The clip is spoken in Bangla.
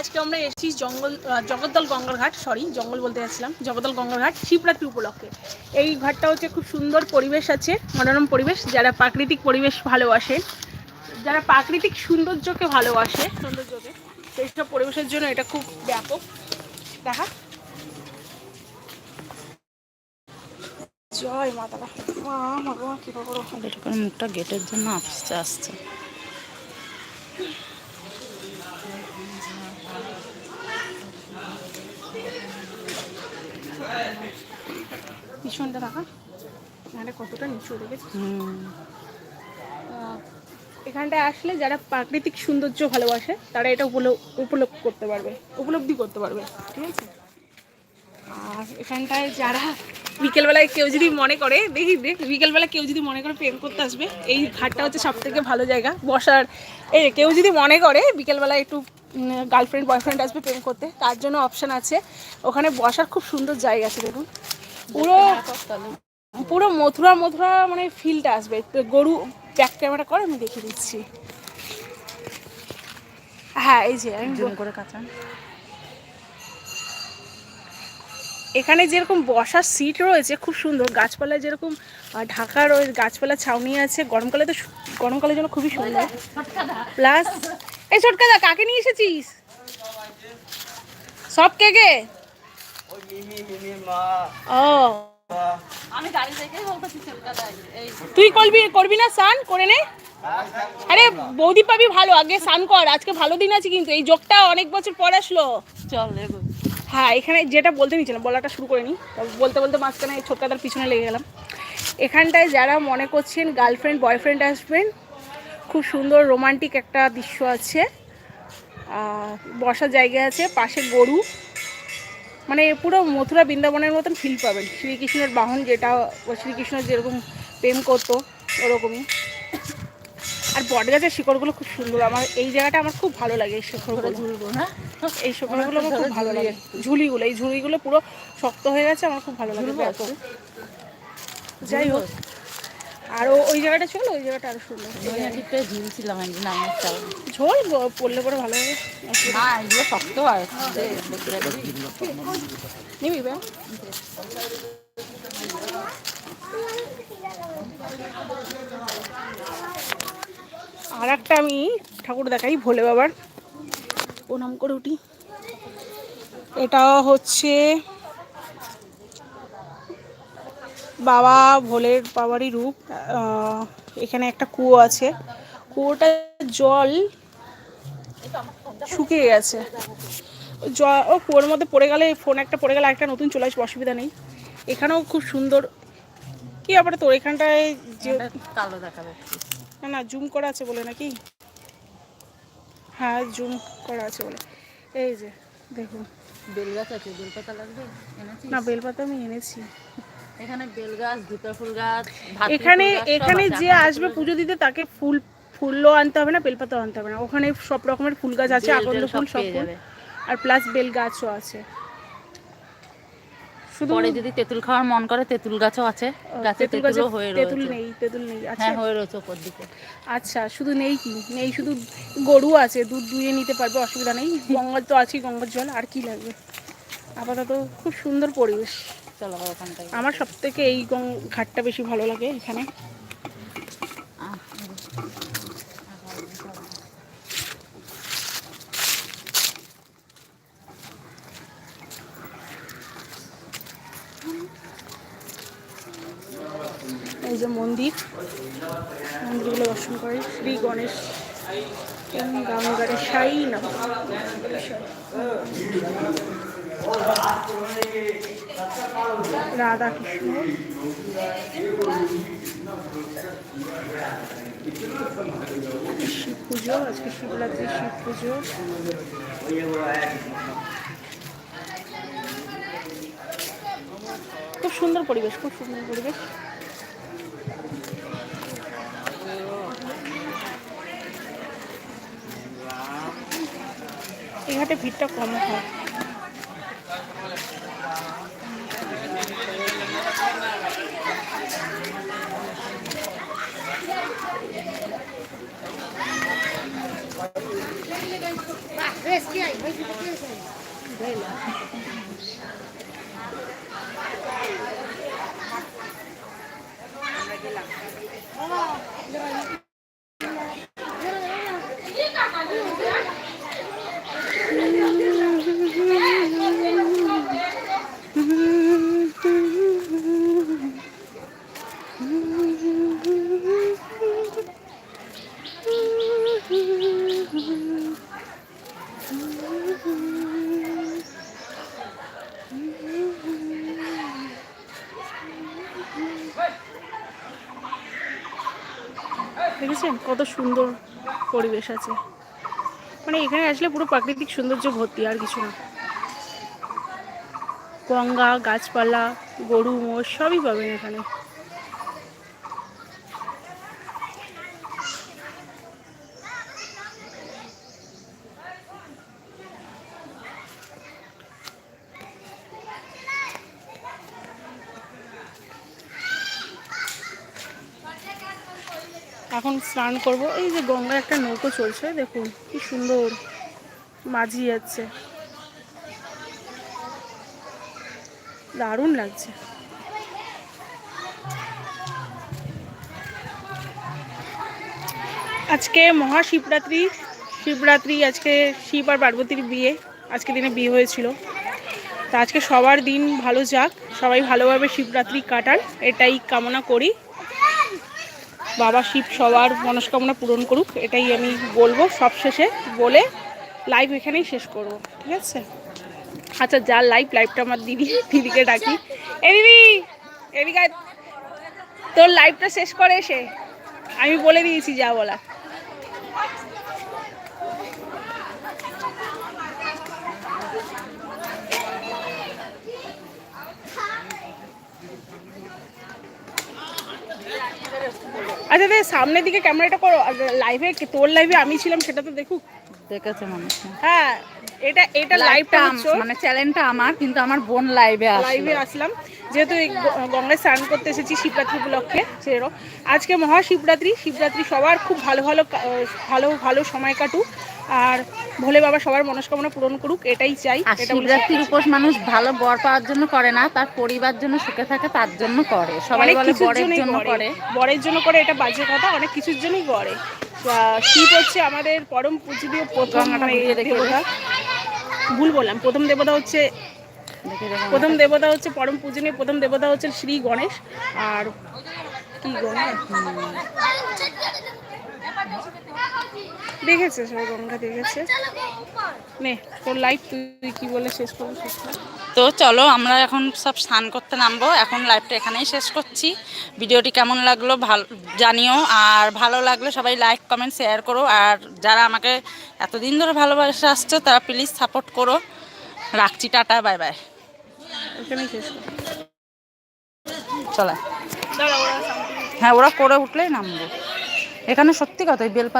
আজকে আমরা এসেছি জঙ্গল জগদ্দল গঙ্গার ঘাট সরি জঙ্গল বলতে যাচ্ছিলাম, জগদ্দল গঙ্গার ঘাট, শিবরাত্রি উপলক্ষে। এই ঘাটটা হচ্ছে খুব সুন্দর পরিবেশ আছে, মনোরম পরিবেশ, যারা প্রাকৃতিক পরিবেশ ভালোবাসে, যারা প্রাকৃতিক সৌন্দর্যকে ভালোবাসে, সৌন্দর্যকে সেই সব পরিবেশের জন্য এটা খুব ব্যাপক। দেখা। জয় মাতারা মা ভগবান কৃপা করো এটার মুখটা গেটের জন্য আসতে আসছে। পিছনটা দেখা এখানে কতটা এখানটায় আসলে যারা প্রাকৃতিক সৌন্দর্য ভালোবাসে, তারা এটা উপলব্ধ করতে পারবে। উপলব্ধি করতে পারবে, ঠিক আছে? আর এখানটায় যারা বিকেলবেলায় কেউ যদি মনে করে, দেখি, দেখ, বিকেলবেলা কেউ যদি মনে করে প্রেম করতে আসবে, এই ঘাটটা হচ্ছে সব থেকে ভালো জায়গা। বসার এই কেউ যদি মনে করে বিকেলবেলা একটু গার্লফ্রেন্ড বয়ফ্রেন্ড আসবে প্রেম করতে তার জন্য অপশান আছে। ওখানে বসার খুব সুন্দর জায়গা আছে দেখুন। পুরো পুরো মথুরা মথুরা মানে ফিলটা আসবে। গরু ব্যাক ক্যামেরা করে আমি দেখিয়ে দিচ্ছি। হ্যাঁ এই যে আমি করে কাঁচা এখানে যেরকম বসার সিট রয়েছে খুব সুন্দর। গাছপালা যেরকম ঢাকা রয়েছে গাছপালা ছাউনি আছে। গরমকালে তো গরমকালের জন্য খুবই সুন্দর। প্লাস এই ছোটকাদা কাকে নিয়ে এসেছিস? সব কে কে? ও। আমি গাড়ি থেকেই বলতেছি তুই করবি করবি না স্নান? করে নে। আরে বৌদি পাবি ভালো আগে স্নান কর। আজকে ভালো দিন আছে কিন্তু এই যোগটা অনেক বছর পর আসলো। চল এগো হ্যাঁ এখানে যেটা বলতে নিচ্ছিলাম বলাটা শুরু করে নিই। বলতে বলতে মাঝখানে ছোটকাদার পিছনে লেগে গেলাম। এখানটায় যারা মনে করছেন গার্লফ্রেন্ড বয়ফ্রেন্ড আসবেন, খুব সুন্দর রোমান্টিক একটা দৃশ্য আছে। বসার জায়গা আছে, পাশে গরু। মানে পুরো মথুরা বৃন্দাবনের মতন ফিল পাবেন। শ্রীকৃষ্ণের বাহন যেটা শ্রীকৃষ্ণ যেরকম প্রেম করতো, ওরকমই। আর বট বটগাছের শিকড়গুলো খুব সুন্দর। আমার এই জায়গাটা আমার খুব ভালো লাগে এই শিকড়গুলো। ঝুলবো না এই শিকড়গুলো আমার খুব ভালো লাগে। ঝুলিগুলো এই ঝুলিগুলো পুরো শক্ত হয়ে গেছে আমার খুব ভালো লাগে যাই হোক আর ওই জায়গাটা ছিল ওই জায়গাটা আরও সুন্দর। ঝুলছিলাম একদিন আমার ঝোল? পড়লে পরে ভালো হবে। না এগুলো শক্ত হয় নিবি বে আর একটা আমি ঠাকুর দেখাই ভোলে বাবার। প্রণাম করে উঠি। এটা হচ্ছে বাবা ভোলের বাবারই রূপ। এখানে একটা কুয়ো আছে। কুয়োটা জল শুকিয়ে গেছে। জল ও কুয়োর মধ্যে পড়ে গেলে ফোন একটা পড়ে গেলে একটা নতুন চলে আসবে অসুবিধা নেই। এখানেও খুব সুন্দর। কি ব্যাপারে তোর এখানটায় যে কালো দেখা যাচ্ছে না না জুম করা আছে বলে নাকি? হ্যাঁ জুম করা আছে বলে। এই যে দেখুন বেলগাছ আছে বেলপাতা লাগবে? এনেছি না বেলপাতা আমি এনেছি। এখানে বেল গাছ দুটা ফুল গাছ এখানে এখানে যে আসবে পুজো দিতে তাকে ফুল ফুলও আনতে হবে না বেলপাতাও আনতে হবে না। ওখানে সব রকমের ফুল গাছ আছে আকন্দ ফুল সব ফুল। আর প্লাস বেল গাছও আছে। পরে যদি তেঁতুল খাওয়ার মন করে তেঁতুল গাছও আছে। গাছে তেঁতুলও হয়ে তেঁতুল নেই তেঁতুল নেই। আচ্ছা। হ্যাঁ হয়ে রয়েছে ওপর দিকে। আচ্ছা শুধু নেই কি? নেই শুধু গরু আছে দুধ দুয়ে নিতে পারবে অসুবিধা নেই। গঙ্গার তো আছেই গঙ্গার জল আর কি লাগবে? আপাতত খুব সুন্দর পরিবেশ। চলো আমার সব থেকে এই ঘাটটা বেশি ভালো লাগে এখানে। যে মন্দির, মন্দিরগুলো দর্শন করে শ্রী গণেশ গঙ্গারে সাই না রাধা কৃষ্ণ। শিব পুজো, আজকে শিবরাত্রি শিব পুজো। খুব সুন্দর পরিবেশ, খুব সুন্দর পরিবেশ। এই ঘাটে ভিড়টা কম হয়। দেখেছেন? কত সুন্দর পরিবেশ আছে। মানে এখানে আসলে পুরো প্রাকৃতিক সৌন্দর্য ভর্তি, আর কিছু না। গঙ্গা, গাছপালা, গরু মোষ সবই পাবেন এখানে। এখন স্নান করব। এই যে গঙ্গায় একটা নৌকো চলছে, দেখুন কি সুন্দর মাঝি যাচ্ছে। দারুণ লাগছে। আজকে মহাশিবরাত্রি, শিবরাত্রি, আজকে শিব আর পার্বতীর বিয়ে, আজকে দিনে বিয়ে হয়েছিল। তা আজকে সবার দিন ভালো যাক, সবাই ভালোভাবে শিবরাত্রি কাটান, এটাই কামনা করি। বাবা শিব সবার মনস্কামনা পূরণ করুক, এটাই আমি বলব সব শেষে বলে লাইভ এখানেই শেষ করব, ঠিক আছে? আচ্ছা যার লাইভ লাইভটা আমার দিদি, দিদিকে ডাকি। এ দিদি, এদিকে। তোর লাইভটা শেষ করে এসে, আমি বলে দিয়েছি যা বলা আচ্ছা দে সামনের দিকে ক্যামেরাটা করো। লাইভে তোর লাইভে আমি ছিলাম সেটা তো দেখুক। দেখেছে মানুষ। হ্যাঁ এটা এটা লাইভটা। মানে চ্যানেলটা আমার কিন্তু আমার বোন লাইভে লাইভে আসলাম। যেহেতু এই গঙ্গায় স্নান করতে এসেছি শিবরাত্রি উপলক্ষে সেরকম। আজকে মহাশিবরাত্রি শিবরাত্রি সবার খুব ভালো ভালো ভালো ভালো সময় কাটুক। আর ভোলে বাবা সবার মনস্কামনা পূরণ করুক এটাই চাই। শিবরাত্রির উপোস মানুষ ভালো বর পাওয়ার জন্য করে না তার পরিবার জন্য সুখে থাকে তার জন্য করে। সবাই বলে বরের জন্য করে। বরের জন্য করে এটা বাজে কথা অনেক কিছুর জন্যই করে। শিব হচ্ছে আমাদের পরম পূজনীয় প্রথম মানে দেবতা। ভুল বললাম প্রথম দেবতা হচ্ছে প্রথম দেবতা হচ্ছে পরম পূজনীয় প্রথম দেবতা হচ্ছে শ্রী গণেশ আর কি গণেশ দেখেছে সবাই গঙ্গা দেখেছে নে তোর লাইফ তুই কি বলে শেষ করবি? শেষ কর। তো চলো আমরা এখন সব স্নান করতে নামবো। এখন লাইভটা এখানেই শেষ করছি। ভিডিওটি কেমন লাগল ভালো জানিও। আর ভালো লাগলে সবাই লাইক কমেন্ট শেয়ার করো। আর যারা আমাকে এতদিন ধরে ভালোবাসে আসছে তারা প্লিজ সাপোর্ট করো। রাখছি টাটা বাই বাই চলো। হ্যাঁ ওরা করে উঠলেই নামবো। এখানে সত্যি কথা বেলপাতা